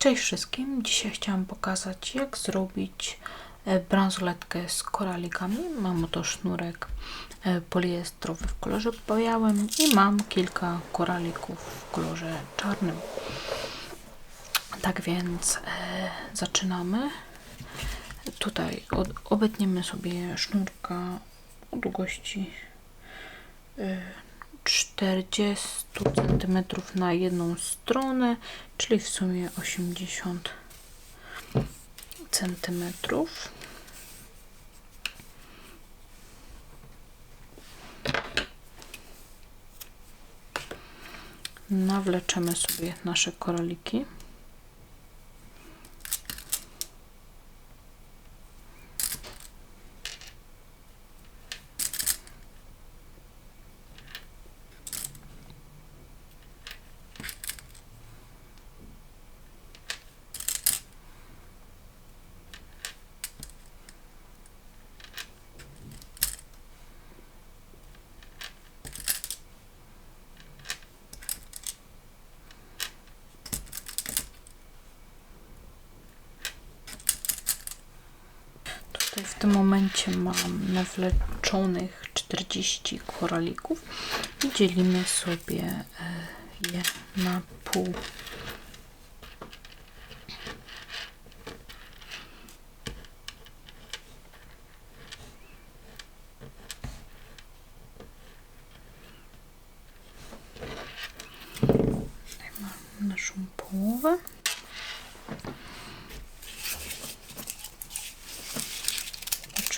Cześć wszystkim! Dzisiaj chciałam pokazać jak zrobić e, bransoletkę z koralikami. Mam oto sznurek e, poliestrowy w kolorze białym i mam kilka koralików w kolorze czarnym. Tak więc e, zaczynamy. Tutaj od, obetniemy sobie sznurka o długości e, 40 cm na jedną stronę, czyli w sumie 80 cm. Nawleczemy sobie nasze koraliki. Tutaj w tym momencie mam nawleczonych 40 koralików i dzielimy sobie e, je na pół. Tutaj mam naszą połowę.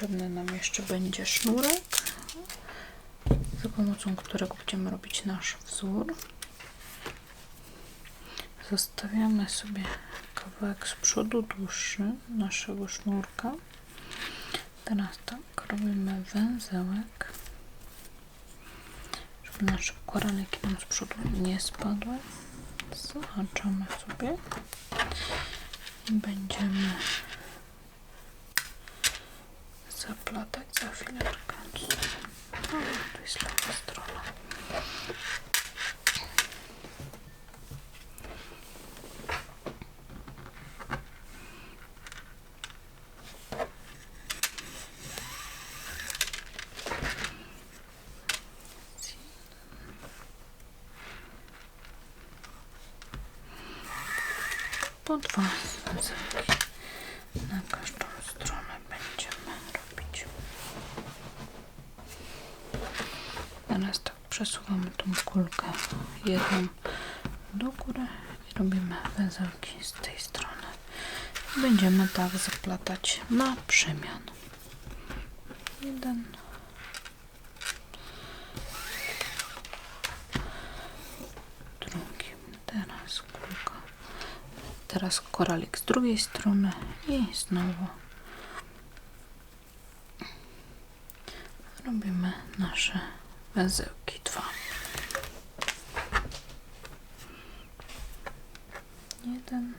Potrzebny nam jeszcze będzie sznurek, za pomocą którego będziemy robić nasz wzór. Zostawiamy sobie kawałek z przodu dłuższy naszego sznurka. Teraz tak, robimy węzełek, żeby nasze koraliki nam z przodu nie spadły. Zahaczamy sobie i będziemy zaplatać za chwileczkę. O, to jest lewa strona. Dwa węzełki na każdą stronę będziemy robić. Teraz tak przesuwamy tą kulkę jedną do góry i robimy węzełki z tej strony. Będziemy tak zaplatać na przemian. Jeden. Drugi. Teraz kulka. Teraz koralik z drugiej strony i znowu robimy nasze węzełki dwa. Jeden.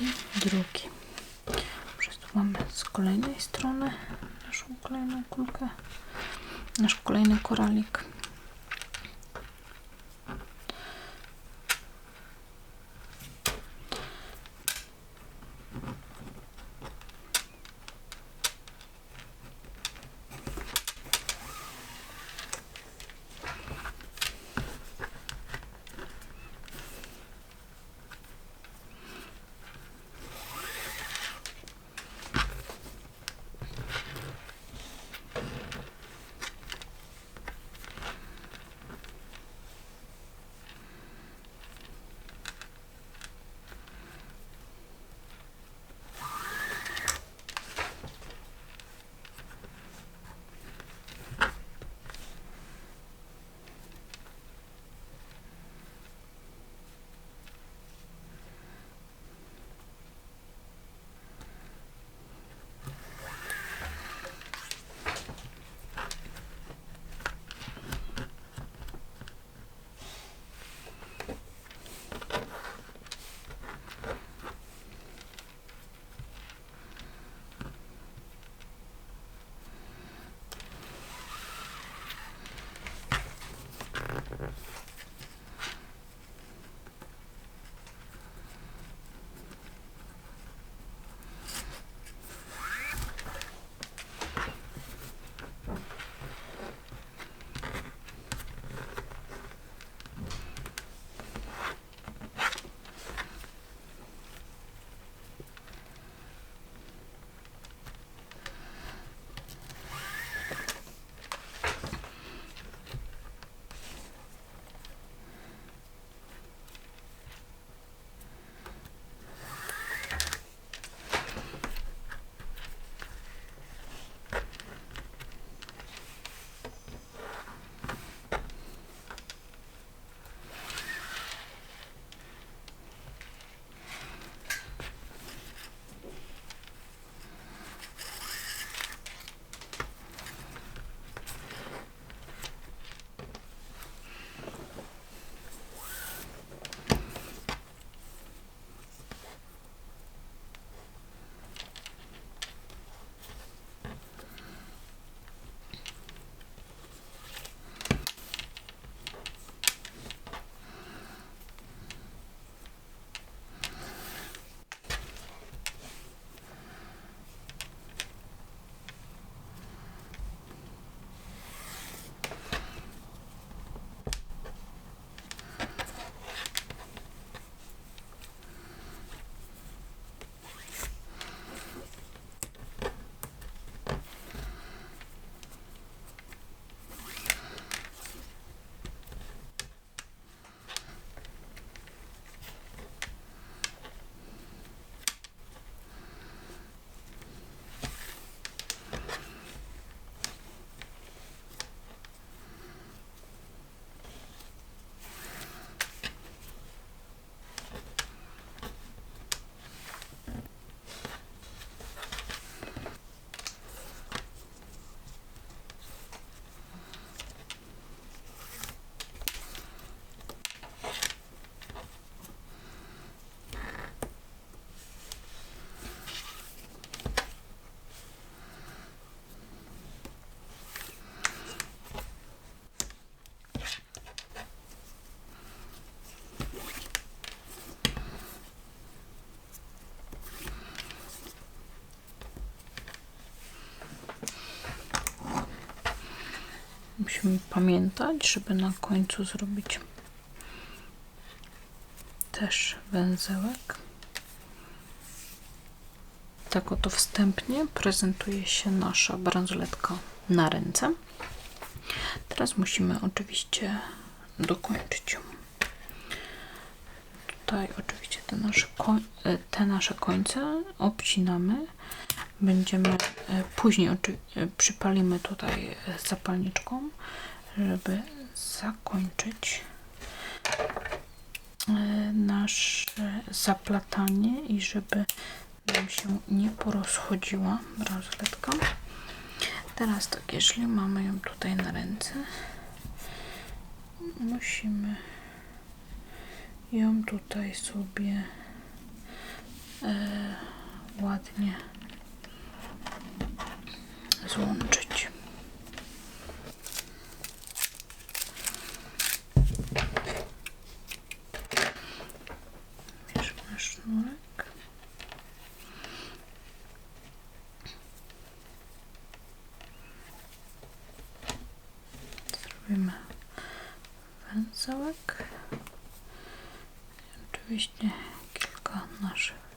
I drugi. Przesuwamy z kolejnej strony naszą kolejną kulkę, nasz kolejny koralik. Musimy pamiętać, żeby na końcu zrobić też węzełek. Tak oto wstępnie prezentuje się nasza bransoletka na ręce. Teraz musimy oczywiście dokończyć ją. Tutaj oczywiście te nasze, e, te nasze końce obcinamy. Będziemy później oczy, e, przypalimy tutaj zapalniczką, żeby zakończyć nasze zaplatanie i żeby nam się nie porozchodziła bransoletka. Teraz tak, jeśli mamy ją tutaj na ręce, musimy ją tutaj sobie e, ładnie złączyć. Bierzemy sznurek. Zrobimy węzełek. Oczywiście kilka naszych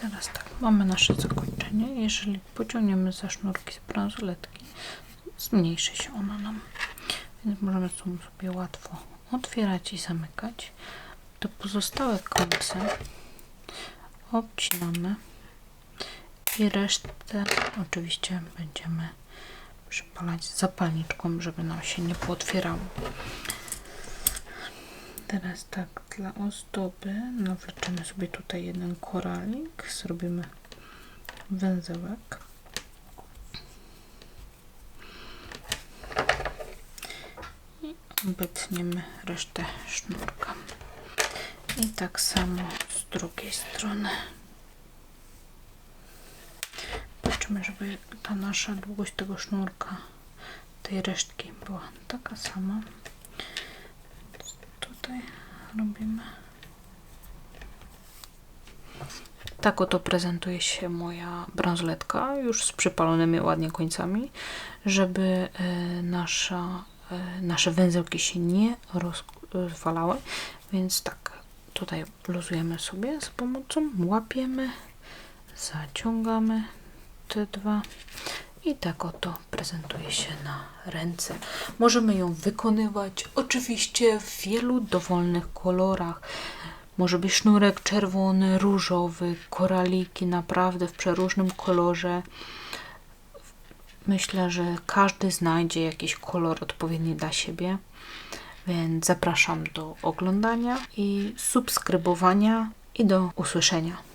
Teraz tak, mamy nasze zakończenie. Jeżeli pociągniemy za sznurki z bransoletki, zmniejszy się ona nam. Więc możemy sobie łatwo otwierać i zamykać. Te pozostałe końce obcinamy i resztę oczywiście będziemy przypalać zapalniczką, żeby nam się nie pootwierało. Teraz tak, dla ozdoby nawleczemy sobie tutaj jeden koralik, zrobimy węzełek. I obetniemy resztę sznurka. I tak samo z drugiej strony. Patrzymy, żeby ta nasza długość tego sznurka, tej resztki była taka sama tutaj robimy. Tak oto prezentuje się moja bransoletka, już z przypalonymi ładnie końcami, żeby e, nasza, e, nasze węzełki się nie rozwalały, więc tak, tutaj luzujemy sobie z pomocą, łapiemy, zaciągamy te dwa i tak oto prezentuje się na ręce. Możemy ją wykonywać oczywiście w wielu dowolnych kolorach. Może być sznurek czerwony, różowy, koraliki naprawdę w przeróżnym kolorze. Myślę, że każdy znajdzie jakiś kolor odpowiedni dla siebie. Więc zapraszam do oglądania i subskrybowania i do usłyszenia.